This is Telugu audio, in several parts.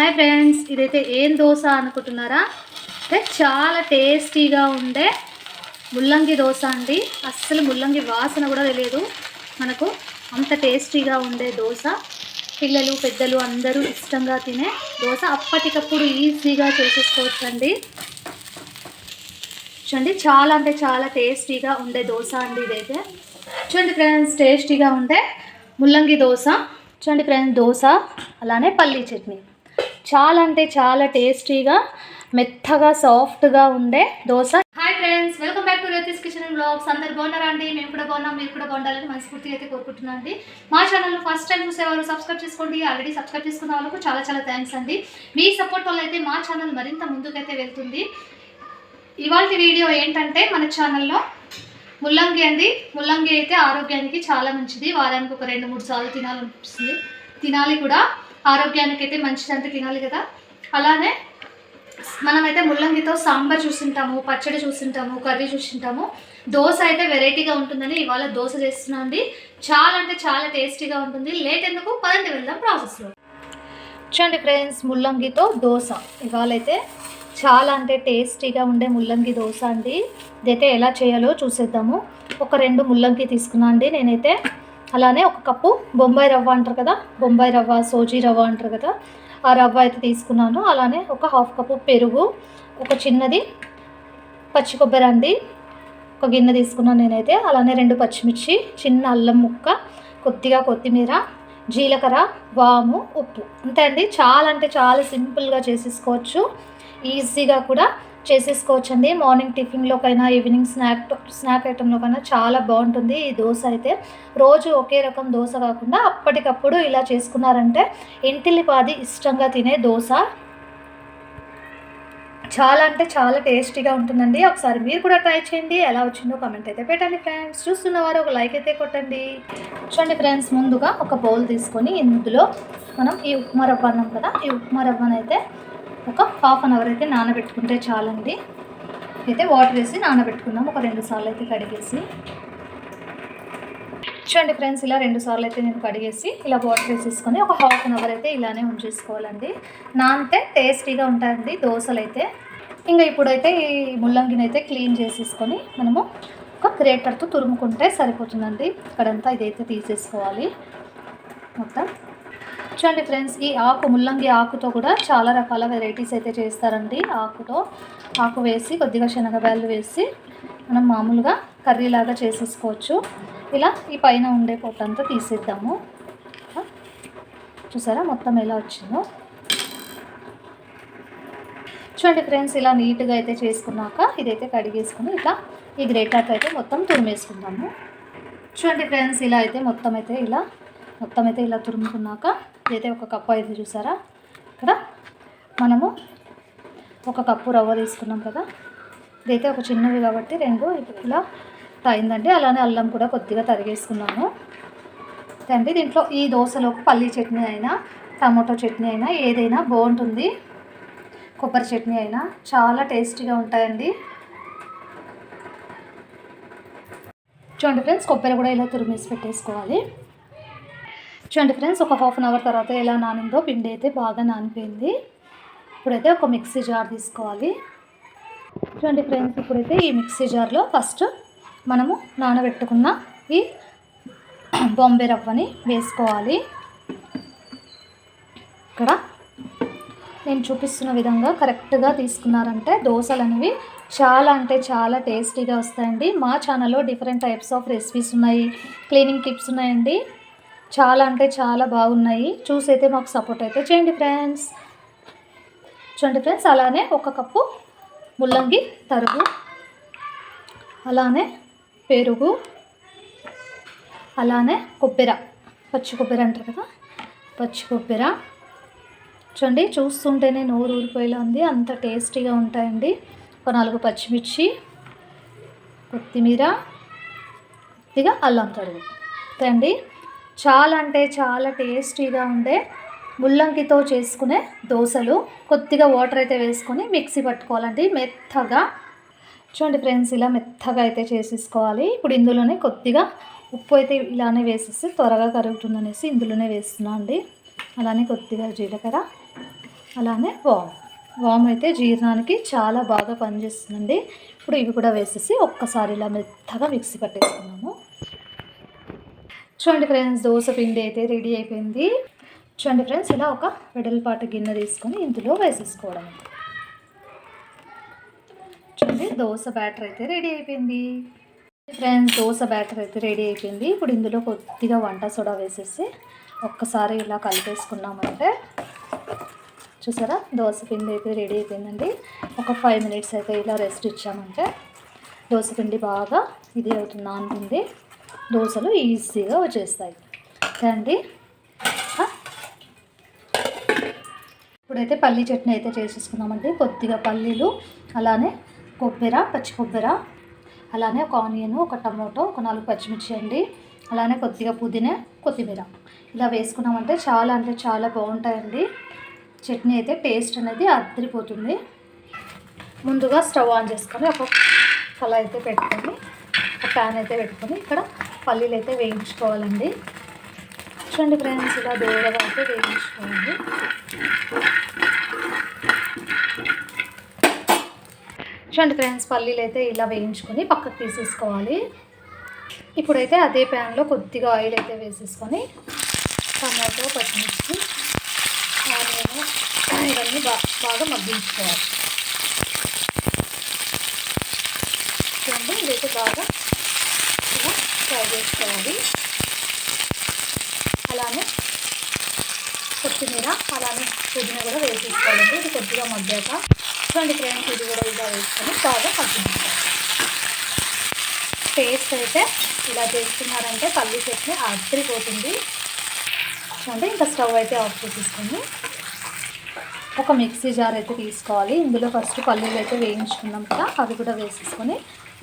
హాయ్ ఫ్రెండ్స్ ఇదైతే ఏం దోశ అనుకుంటున్నారా? అంటే చాలా టేస్టీగా ఉండే ముల్లంగి దోశ అండి. అస్సలు ముల్లంగి వాసన కూడా తెలియదు. మనకు అంత టేస్టీగా ఉండే దోశ. పిల్లలు పెద్దలు అందరూ ఇష్టంగా తినే దోశ. అప్పటికప్పుడు ఈజీగా చేసేసుకోవచ్చు అండి చూడండి చాలా అంటే చాలా టేస్టీగా ఉండే దోశ అండి ఇదైతే. చూడండి ఫ్రెండ్స్ టేస్టీగా ఉండే ముల్లంగి దోశ. చూడండి ఫ్రెండ్స్ దోశ అలానే పల్లీ చట్నీ. చాలా అంటే చాలా టేస్టీగా మెత్తగా సాఫ్ట్గా ఉండే dosa. Hi friends welcome back to Rathi's kitchen vlogs అందరు బాగున్నారా అండి? మేము కూడా బాగున్నాం మీరు కూడా బాగుండాలని మనస్ఫూర్తిగా అయితే కోరుకుంటున్నాం అండి. మా ఛానల్ ఫస్ట్ టైం చూసేవారు సబ్స్క్రైబ్ చేసుకోండి. ఆల్రెడీ సబ్స్క్రైబ్ చేసుకున్న వాళ్ళకు చాలా చాలా థ్యాంక్స్ అండి. మీ సపోర్ట్ వల్ల అయితే మా ఛానల్ మరింత ముందుకైతే వెళ్తుంది. ఇవాళ వీడియో ఏంటంటే మన ఛానల్లో ముల్లంగి అండి. ముల్లంగి అయితే ఆరోగ్యానికి చాలా మంచిది. వారానికి ఒక రెండు మూడు సార్లు తినాలనిపిస్తుంది. తినాలి కూడా. ఆరోగ్యానికి అయితే మంచిదంటే తినాలి కదా. అలానే మనమైతే ముల్లంగితో సాంబార్ చూసింటాము పచ్చడి చూసింటాము కర్రీ చూసింటాము. దోశ అయితే వెరైటీగా ఉంటుందని ఇవాళ దోశ చేస్తున్నాం అండి. చాలా అంటే చాలా టేస్టీగా ఉంటుంది. లేట్ ఎందుకు? పదండి వెళ్దాం ప్రాసెస్లో చూడండి ఫ్రెండ్స్ ముల్లంగితో దోశ. ఇవాళ అయితే చాలా అంటే టేస్టీగా ఉండే ముల్లంగి దోశ అండి. ఇదైతే ఎలా చేయాలో చూసేద్దాము. ఒక రెండు ముల్లంగి తీసుకున్నా అండి నేనైతే. అలానే ఒక కప్పు బొంబాయి రవ్వ అంటారు కదా బొంబాయి రవ్వ సోజీ రవ్వ అంటారు కదా ఆ రవ్వ అయితే తీసుకున్నాను. అలానే ఒక హాఫ్ కప్పు పెరుగు ఒక చిన్నది పచ్చి కొబ్బరి అండి ఒక గిన్నె తీసుకున్నాను నేనైతే. అలానే రెండు పచ్చిమిర్చి చిన్న అల్లం ముక్క కొద్దిగా కొత్తిమీర జీలకర్ర వాము ఉప్పు. అంతే అండి. చాలా అంటే చాలా సింపుల్గా చేసేసుకోవచ్చు. ఈజీగా కూడా చేసేసుకోవచ్చు అండి మార్నింగ్ టిఫిన్లోకైనా ఈవినింగ్ స్నాక్ స్నాక్ ఐటెంలోకైనా చాలా బాగుంటుంది ఈ దోశ అయితే. రోజు ఒకే రకం దోశ కాకుండా అప్పటికప్పుడు ఇలా చేసుకున్నారంటే ఇంటిల్లిపాది ఇష్టంగా తినే దోశ. చాలా అంటే చాలా టేస్టీగా ఉంటుందండి. ఒకసారి మీరు కూడా ట్రై చేయండి. ఎలా వచ్చిందో కమెంట్ అయితే పెట్టండి ఫ్రెండ్స్. చూస్తున్నవారు ఒక లైక్ అయితే కొట్టండి. చూడండి ఫ్రెండ్స్ ముందుగా ఒక బౌల్ తీసుకొని ఇందులో మనం ఈ ఉప్మా రవ్వ అన్నాం కదా ఈ ఉప్మా రవ్వనైతే అయితే ఒక హాఫ్ అన్ అవర్ అయితే నానబెట్టుకుంటే చాలండి. అయితే వాటర్ వేసి నానబెట్టుకుందాం. ఒక రెండు సార్లు అయితే కడిగేసి. చూడండి ఫ్రెండ్స్ ఇలా రెండు సార్లు అయితే నేను కడిగేసి ఇలా వాటర్ వేసేసుకొని ఒక హాఫ్ అన్ అవర్ అయితే ఇలానే ఉంచేసుకోవాలండి. నానితే టేస్టీగా ఉంటాయండి దోశలు అయితే ఇంకా ఇప్పుడైతే ఈ ముల్లంగిని అయితే క్లీన్ చేసేసుకొని మనము ఒక గ్రేటర్తో తురుముకుంటే సరిపోతుందండి. ఇక్కడంతా ఇదైతే తీసేసుకోవాలి. మొత్తం చూడండి ఫ్రెండ్స్ ఈ ఆకు ముల్లంగి ఆకుతో కూడా చాలా రకాల వెరైటీస్ అయితే చేస్తారండి ఆకుతో. ఆకు వేసి కొద్దిగా శనగబాయలు వేసి మనం మామూలుగా కర్రీలాగా చేసేసుకోవచ్చు. ఇలా ఈ పైన ఉండే పొట్టంతా తీసేద్దాము. చూసారా మొత్తం ఎలా వచ్చిందో? చూడండి ఫ్రెండ్స్ ఇలా నీట్గా అయితే చేసుకున్నాక ఇదైతే కడిగేసుకుని ఇట్లా ఈ గ్రేటాక్ అయితే మొత్తం తురిమేసుకుందాము. చూడండి ఫ్రెండ్స్ ఇలా అయితే మొత్తం అయితే ఇలా మొత్తం అయితే ఇలా తురుముకున్నాక ఇదైతే ఒక కప్పు అయితే చూసారా? ఇక్కడ మనము ఒక కప్పు రవ్వ తీసుకున్నాం కదా? ఇదైతే ఒక చిన్నవి కాబట్టి రెండు. ఇలా అయిందండి. అలానే అల్లం కూడా కొద్దిగా తరిగేసుకున్నాము. అండి దీంట్లో ఈ దోశలోకి పల్లీ చట్నీ అయినా టమాటో చట్నీ అయినా ఏదైనా బాగుంటుంది. కొబ్బరి చట్నీ అయినా చాలా టేస్టీగా ఉంటాయండి. చూడండి ఫ్రెండ్స్ కొబ్బరి కూడా ఇలా తురిమేసి పెట్టేసుకోవాలి. చూడండి ఫ్రెండ్స్ ఒక హాఫ్ అన్ అవర్ తర్వాత ఎలా నానిందో పిండి అయితే బాగా నానిపోయింది. ఇప్పుడైతే ఒక మిక్సీ జార్ తీసుకోవాలి. చూడండి ఫ్రెండ్స్ ఇప్పుడైతే ఈ మిక్సీ జార్లో ఫస్ట్ మనము నానబెట్టుకున్న ఈ బాంబే రవ్వని వేసుకోవాలి. ఇక్కడ నేను చూపిస్తున్న విధంగా కరెక్ట్గా తీసుకున్నారంటే దోశలు అనేవి చాలా అంటే చాలా టేస్టీగా వస్తాయండి. మా ఛానల్లో డిఫరెంట్ టైప్స్ ఆఫ్ రెసిపీస్ ఉన్నాయి క్లీనింగ్ టిప్స్ ఉన్నాయండి. చాలా అంటే చాలా బాగున్నాయి. చూసైతే మాకు సపోర్ట్ అయితే చేయండి ఫ్రెండ్స్ చూడండి ఫ్రెండ్స్ అలానే ఒక కప్పు ముల్లంగి తరుగు అలానే పెరుగు అలానే కొబ్బెర పచ్చి కొబ్బరి అంటారు కదా? పచ్చి కొబ్బెర. చూడండి చూస్తుంటేనే నోరు ఊరిపోయేలా ఉంది. అంత టేస్టీగా ఉంటాయండి. ఒక నాలుగు పచ్చిమిర్చి కొత్తిమీర కొద్దిగా అల్లం తరుగు. అండి. చాలా అంటే చాలా టేస్టీగా ఉండే ముల్లంగితో చేసుకునే దోశలు. కొద్దిగా వాటర్ అయితే వేసుకొని మిక్సీ పట్టుకోవాలండి. మెత్తగా. చూడండి ఫ్రెండ్స్ ఇలా మెత్తగా అయితే చేసేసుకోవాలి. ఇప్పుడు ఇందులోనే కొద్దిగా ఉప్పు అయితే ఇలానే వేసేస్తే త్వరగా కరుగుతుందనేసి ఇందులోనే వేస్తున్నా అండి. అలానే కొద్దిగా జీలకర్ర. అలానే వామ్. వామ్ అయితే జీర్ణానికి చాలా బాగా పనిచేస్తుందండి. ఇప్పుడు ఇవి కూడా వేసేసి ఒక్కసారి ఇలా మెత్తగా మిక్సీ పట్టేసుకున్నాము. చూడండి ఫ్రెండ్స్ దోశ పిండి అయితే రెడీ అయిపోయింది. చూడండి ఫ్రెండ్స్ ఇలా ఒక వెడల్పాటు గిన్నె తీసుకొని ఇందులో వేసేసుకోవడం. చూడండి దోశ బ్యాటర్ అయితే రెడీ అయిపోయింది. ఫ్రెండ్స్ దోశ బ్యాటర్ అయితే రెడీ అయిపోయింది. ఇప్పుడు ఇందులో కొద్దిగా వంట సోడా వేసేసి ఒక్కసారి ఇలా కలిపేసుకున్నామంటే చూసారా దోశ పిండి అయితే రెడీ అయిపోయిందండి. ఒక ఫైవ్ మినిట్స్ అయితే ఇలా రెస్ట్ ఇచ్చామంటే దోశ పిండి బాగా ఇది అవుతుంది నానుతుంది దోశలు ఈజీగా వచ్చేస్తాయి. అండి ఇప్పుడైతే పల్లీ చట్నీ అయితే చేసేసుకున్నామండి కొద్దిగా పల్లీలు అలానే కొబ్బెర పచ్చి కొబ్బెర అలానే ఒక ఆనియన్ ఒక టమోటో ఒక నాలుగు పచ్చిమిర్చి అండి. అలానే కొద్దిగా పుదీనా కొత్తిమీర. ఇలా వేసుకున్నామంటే చాలా అంటే చాలా బాగుంటాయండి. చట్నీ అయితే టేస్ట్ అనేది అద్దరిపోతుంది. ముందుగా స్టవ్ ఆన్ చేసుకొని ఒక కళ అయితే పెట్టుకొని ప్యాన్ అయితే పెట్టుకొని ఇక్కడ పల్లీలు అయితే వేయించుకోవాలండి. చూడండి ఫ్రెండ్స్ ఇలా దూరగా అయితే వేయించుకోవాలి. చూడండి ఫ్రెండ్స్ పల్లీలు అయితే ఇలా వేయించుకొని పక్కకు తీసేసుకోవాలి. ఇప్పుడైతే అదే ప్యాన్లో కొద్దిగా ఆయిల్ అయితే వేసేసుకొని టమాటో పచ్చిమిర్చి ఆనియన్ ఇవన్నీ బాగా మగ్గించుకోవాలి. చూడండి ఇదైతే బాగా ఫ్రై చేసుకోవాలి. అలానే కొత్తిమీర అలానే పుదీనా కూడా వేసేసుకోవాలండి ఇది కొద్దిగా మగ్గాక చూడండి ఫ్రెండ్స్ ఇది కూడా ఇలా వేసుకొని బాగా పట్టుకుంటాం టేస్ట్ అయితే ఇలా చేస్తున్నారంటే పల్లి చట్నీ అద్దరిపోతుంది అంటే ఇంకా స్టవ్ అయితే ఆఫ్ చేసేసుకొని ఒక మిక్సీ జార్ అయితే తీసుకోవాలి. ఇందులో ఫస్ట్ పల్లీలు అయితే వేయించుకున్నాం కదా అవి కూడా వేసేసుకొని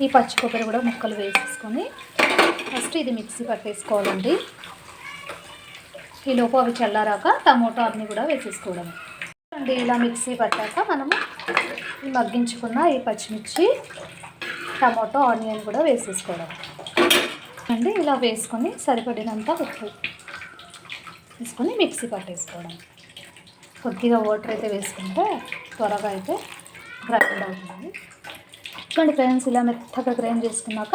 ఈ పచ్చి కొబ్బరి కూడా ముక్కలు వేసేసుకొని ఫస్ట్ ఇది మిక్సీ పట్టేసుకోవాలండి. ఈలోపు అవి చల్లారాక టమోటా అన్నీ కూడా వేసేసుకోవడం అండి ఇలా మిక్సీ పట్టాక మనము మగ్గించుకున్న ఈ పచ్చిమిర్చి టమాటో ఆనియన్ కూడా వేసేసుకోవడం అండి ఇలా వేసుకొని సరిపడినంత ఉప్పు వేసుకొని మిక్సీ పట్టేసుకోవడం. కొద్దిగా వాటర్ అయితే వేసుకుంటే త్వరగా అయితే గ్రైండ్ అవుతుంది. చూడండి ఫ్రెండ్స్ ఇలా మెత్తగా గ్రైండ్ చేసుకున్నాక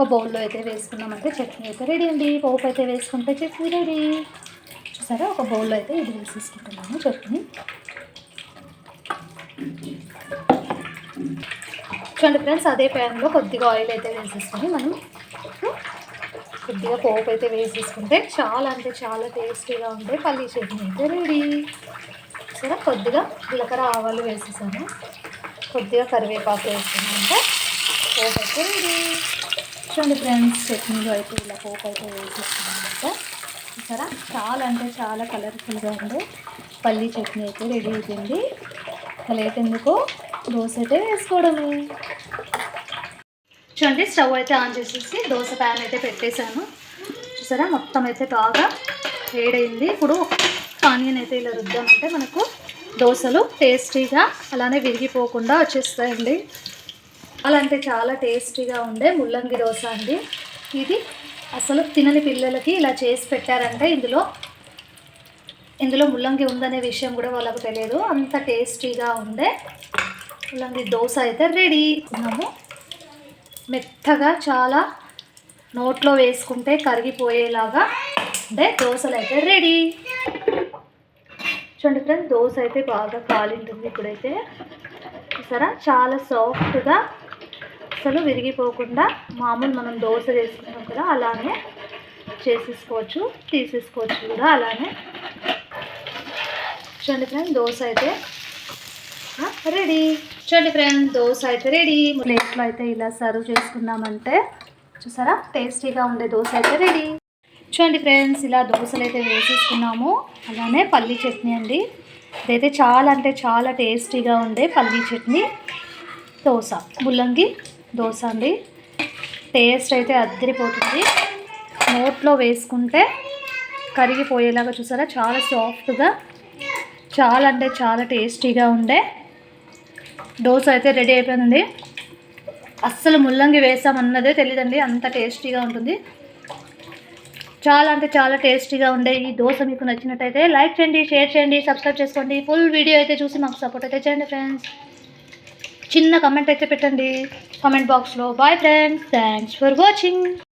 ఒక బౌల్లో అయితే వేసుకున్నామంటే చట్నీ అయితే రెడీ అండి. పోపు అయితే వేసుకుంటే చట్నీ రెడీ. చూసారా? ఒక బౌల్లో అయితే ఇది వేసేసుకుంటున్నాము చట్నీ. చూడండి ఫ్రెండ్స్ అదే ప్యాన్లో కొద్దిగా ఆయిల్ అయితే వేసేసుకొని మనం కొద్దిగా పోపు అయితే వేసేసుకుంటే చాలా అంటే చాలా టేస్టీగా ఉంటే పల్లీ చట్నీ అయితే రెడీ. సరే కొద్దిగా జీలకర్ర ఆవాలు వేసేసాను కొద్దిగా కరివేపాకు వేసుకున్నామంటే పోపు అయితే రెడీ. చూడండి ఫ్రెండ్స్ చట్నీలో అయితే ఇలా పోపు అయితే వేసేసుకున్నామంటే సరే చాలా అంటే చాలా కలర్ఫుల్గా ఉంది. పల్లీ చట్నీ అయితే రెడీ అయిపోయింది. లేట్ ఎందుకు? దోశ అయితే వేసుకోవడమే. చూడండి స్టవ్ అయితే ఆన్ చేసేసి దోశ ప్యాన్ అయితే పెట్టేశాను. చూసారా? మొత్తం అయితే బాగా వేడైంది. ఇప్పుడు ఆనియన్ అయితే ఇలా రుద్దామంటే మనకు దోశలు టేస్టీగా అలానే విరిగిపోకుండా వచ్చేస్తాయండి. అలా అంటే చాలా టేస్టీగా ఉండే ముల్లంగి దోశ అండి. ఇది అసలు తినని పిల్లలకి ఇలా చేసి పెట్టారంటే ఇందులో ఇందులో ముల్లంగి ఉందనే విషయం కూడా వాళ్ళకు తెలియదు. అంత టేస్టీగా ఉండే ముల్లంగి దోశ అయితే రెడీ. ఉన్నాము మెత్తగా చాలా నోట్లో వేసుకుంటే కరిగిపోయేలాగా అంటే దోశలు అయితే రెడీ. చూడండి ఫ్రెండ్స్ దోశ అయితే బాగా కాలింటుంది ఇప్పుడైతే. చూసారా? చాలా సాఫ్ట్గా అసలు విరిగిపోకుండా మామూలు మనం దోశ చేసుకున్నాం కదా అలానే చేసేసుకోవచ్చు తీసేసుకోవచ్చు కూడా అలానే. చూడండి ఫ్రెండ్ దోశ అయితే రెడీ. చూడండి ఫ్రెండ్ దోశ అయితే రెడీ. ప్లేట్లో అయితే ఇలా సర్వ్ చేసుకున్నామంటే చూసారా? టేస్టీగా ఉండే దోశ అయితే రెడీ. చూడండి ఫ్రెండ్స్ ఇలా దోశలు అయితే వేసేసుకున్నాము. అలానే పల్లీ చట్నీ అండి. ఇదైతే చాలా అంటే చాలా టేస్టీగా ఉండే పల్లీ చట్నీ దోశ. ముల్లంగి దోశ అండి. టేస్ట్ అయితే అద్దరిపోతుంది. నోట్లో వేసుకుంటే కరిగిపోయేలాగా చూసారా? చాలా సాఫ్ట్గా చాలా అంటే చాలా టేస్టీగా ఉండే దోశ అయితే రెడీ అయిపోయిందండి. అస్సలు ముల్లంగి వేసామన్నదే తెలియదండి అంత టేస్టీగా ఉంటుంది. చాలా అంటే చాలా టేస్టీగా ఉండే ఈ దోశ మీకు నచ్చినట్టయితే లైక్ చేయండి షేర్ చేయండి సబ్స్క్రైబ్ చేసుకోండి. ఫుల్ వీడియో అయితే చూసి మాకు సపోర్ట్ అయితే చేయండి ఫ్రెండ్స్. చిన్న కమెంట్ అయితే పెట్టండి. కామెంట్ బాక్స్లో bye friends thanks for watching